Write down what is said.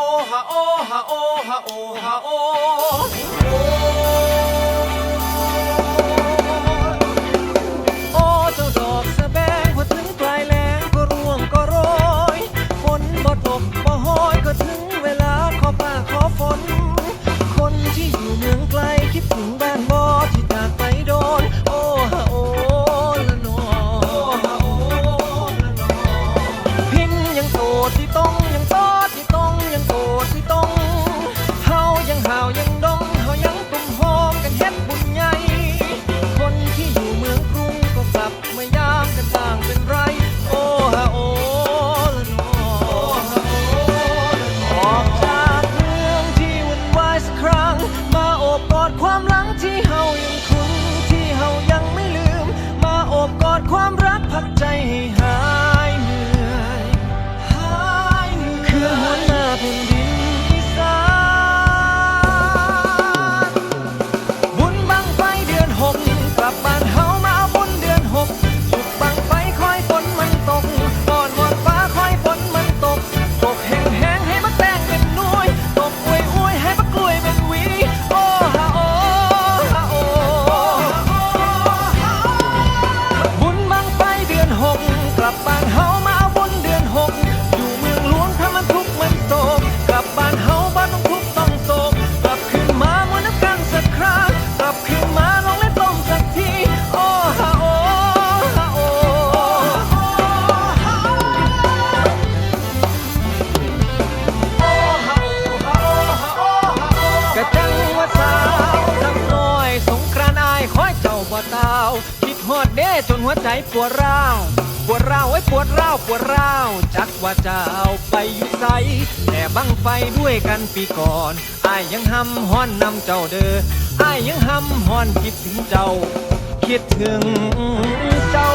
oh ha oh ha oh ha oh ha oh. ความรักพักใจให้ สาว คิดหอดเด้จนหัวใจปวดร้าว ปวดร้าวไอ้ปวดร้าวปวดร้าว จักว่าจะเอาไปอยู่ใสแต่บังไฟด้วยกันปีก่อนอายยังห้ำห้อนนำเจ้าเด้ออายยังห้ำห้อนคิดถึงเจ้า คิดถึงเจ้า